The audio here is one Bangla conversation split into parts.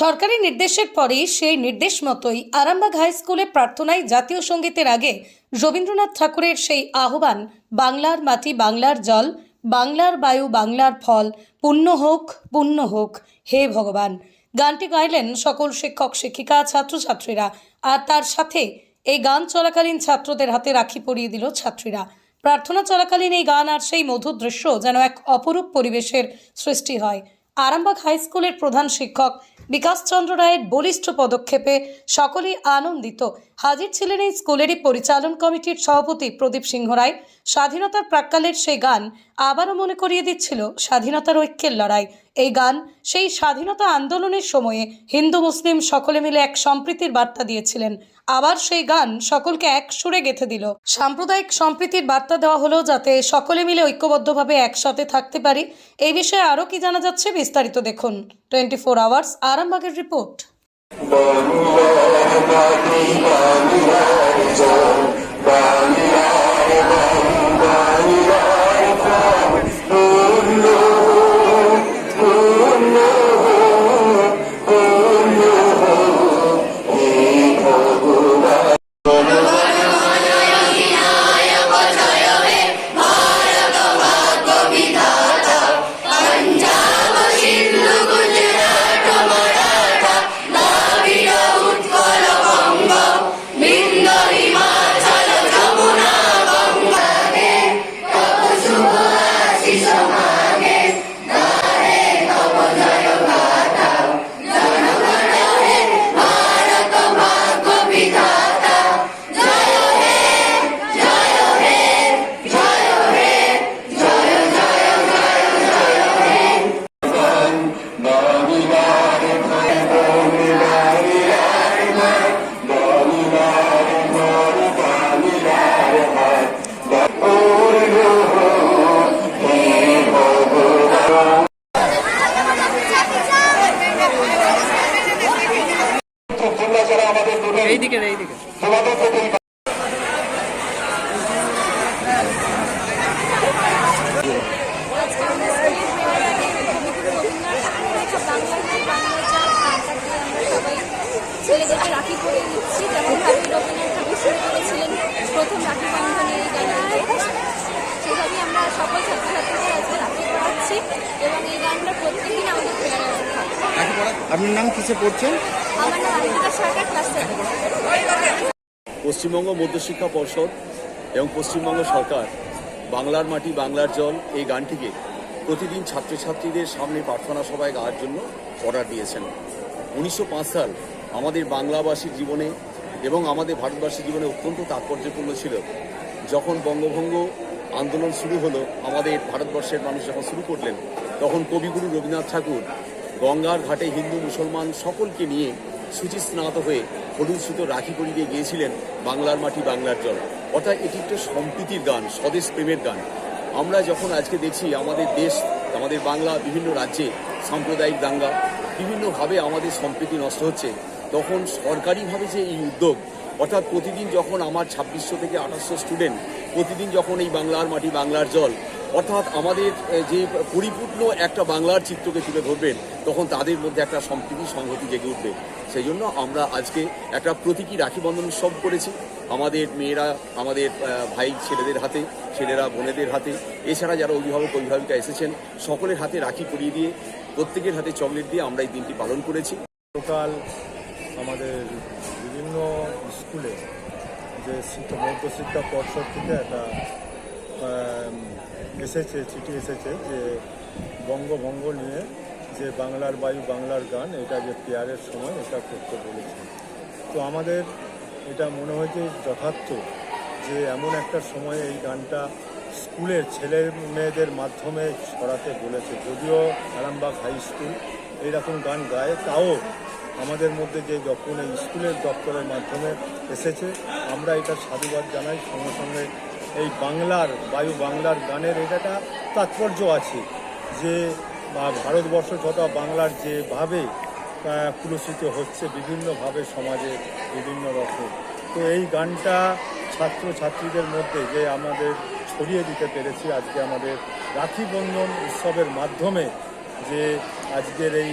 সরকারি নির্দেশের পরেই সেই নির্দেশ মতোই আরামবাগ হাই স্কুলে প্রার্থনায় জাতীয় সঙ্গীতের আগে রবীন্দ্রনাথ ঠাকুরের সেই আহ্বান, বাংলার মাটি বাংলার জল, বাংলার বায়ু বাংলার ফল, পুণ্য হোক পুণ্য হোক, হে ভগবান। গানটি গাইলেন সকল শিক্ষক, শিক্ষিকা, ছাত্রছাত্রীরা, আর তার সাথে এই গান চলাকালীন ছাত্রদের হাতে রাখি পরিয়ে দিল ছাত্রীরা। প্রার্থনা চলাকালীন এই গান আর সেই মধুর দৃশ্য যেন এক অপরূপ পরিবেশের সৃষ্টি হয়। আরামবাগ হাই স্কুলের প্রধান শিক্ষক বিকাশচন্দ্র রায়ের বলিষ্ঠ পদক্ষেপে সকলেই আনন্দিত। হাজির ছিলেন এই স্কুলেরই পরিচালন কমিটির সভাপতি প্রদীপ সিংহ রায়। স্বাধীনতার প্রাক্কালের সেই গান আবারও মনে করিয়ে দিচ্ছিল স্বাধীনতার ঐক্যের লড়াই। এই গান সেই স্বাধীনতা আন্দোলনের সময়ে হিন্দু, মুসলিম সকলে মিলে এক সম্প্রীতির বার্তা দিয়েছিলেন। আবার সেই গান সকলকে এক সুরে গেঁথে দিল। সাম্প্রদায়িক সম্প্রীতির বার্তা দেওয়া হলো যাতে সকলে মিলে ঐক্যবদ্ধভাবে একসাথে থাকতে পারি, এই বিষয়ে আরও কি জানা যাচ্ছে বিস্তারিত দেখুন। টোয়েন্টি ফোর আওয়ার্স, আরামবাগের রিপোর্ট। তোমরা আপনার নাম কিসে পড়ছেন? পশ্চিমবঙ্গ মধ্যশিক্ষা পর্ষদ এবং পশ্চিমবঙ্গ সরকার বাংলার মাটি বাংলার জল এই গানটিকে প্রতিদিন ছাত্রছাত্রীদের সামনে প্রার্থনা সভায় গাওয়ার জন্য অর্ডার দিয়েছেন। উনিশশো পাঁচ সাল আমাদের বাংলাভাষীর জীবনে এবং আমাদের ভারতবাসীর জীবনে অত্যন্ত তাৎপর্যপূর্ণ ছিল। যখন বঙ্গভঙ্গ আন্দোলন শুরু হলো আমাদের ভারতবর্ষের মানুষ যখন শুরু করলেন তখন কবিগুরু রবীন্দ্রনাথ ঠাকুর গঙ্গার ঘাটে হিন্দু মুসলমান সকলকে নিয়ে সুচি স্নাত হয়ে হলুদ সুতো রাখি পরিয়ে গিয়েছিলেন বাংলার মাটি বাংলার জল। অর্থাৎ এটি একটা সম্প্রীতির গান, স্বদেশ প্রেমের গান। আমরা যখন আজকে দেখছি আমাদের দেশ, আমাদের বাংলা, বিভিন্ন রাজ্যে সাম্প্রদায়িক দাঙ্গা, বিভিন্নভাবে আমাদের সম্প্রীতি নষ্ট হচ্ছে, তখন সরকারিভাবে যে এই উদ্যোগ, অর্থাৎ প্রতিদিন যখন আমার ছাব্বিশশো থেকে আঠাশশো স্টুডেন্ট প্রতিদিন যখন এই বাংলার মাটি বাংলার জল অর্থাৎ আমাদের যে পরিপূর্ণ একটা বাংলার চিত্রকে তুলে ধরবেন, তখন তাদের মধ্যে একটা সম্প্রীতি সংহতি জেগে উঠবে। সেই জন্য আমরা আজকে একটা প্রতীকী রাখি বন্ধন উৎসব করেছি। আমাদের মেয়েরা, আমাদের ভাই ছেলেদের হাতে, ছেলেরা বোনেদের হাতে, এছাড়া যারা অভিভাবক, অভিভাবিকা এসেছেন, সকলের হাতে রাখি পরিয়ে দিয়ে, প্রত্যেকের হাতে চকলেট দিয়ে আমরা এই দিনটি পালন করেছি। লোকাল আমাদের বিভিন্ন স্কুলে যে শিক্ষা মধ্যশিক্ষা পর্ষদ থেকে একটা এসেছে, চিঠি এসেছে যে বঙ্গভঙ্গ নিয়ে যে বাংলার বায়ু, বাংলার গান, এটা যে পেয়ারের সময়, এটা করতে বলেছে। তো আমাদের এটা মনে হয়েছে যথার্থ যে এমন একটা সময়ে এই গানটা স্কুলের ছেলে মেয়েদের মাধ্যমে ছড়াতে বলেছে। যদিও আরামবাগ হাই স্কুল এইরকম গান গায়, তাও আমাদের মধ্যে যে যখন এই স্কুলের দপ্তরের মাধ্যমে এসেছে। আমরা এটা সাধুবাদ জানাই, সঙ্গে সঙ্গে এই বাংলার, বায়ু বাংলার গানের এটা একটা তাৎপর্য আছে যে ভারতবর্ষ তথা বাংলার যেভাবে কুলসিত হচ্ছে বিভিন্নভাবে সমাজে বিভিন্ন রকম। তো এই গানটা ছাত্র ছাত্রীদের মধ্যে যে আমাদের ছড়িয়ে দিতে পেরেছি, আজকে আমাদের রাখি বন্ধন উৎসবের মাধ্যমে যে আজকের এই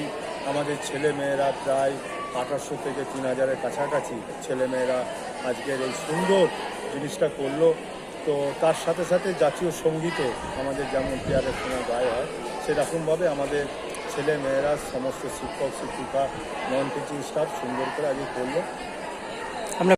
আমাদের ছেলে মেয়েরা প্রায় আঠারোশো থেকে তিন হাজারের কাছাকাছি ছেলেমেয়েরা আজকের এই সুন্দর জিনিসটা করল। তো তার সাথে সাথে জাতীয় সঙ্গীতও আমাদের যেমন পেয়ারের সময় গায়ে হয়, সেরকমভাবে আমাদের ছেলে মেয়েরা সমস্ত শিক্ষক, শিক্ষিকা নন টিচিং স্টাফ সুন্দর করে আগে করল।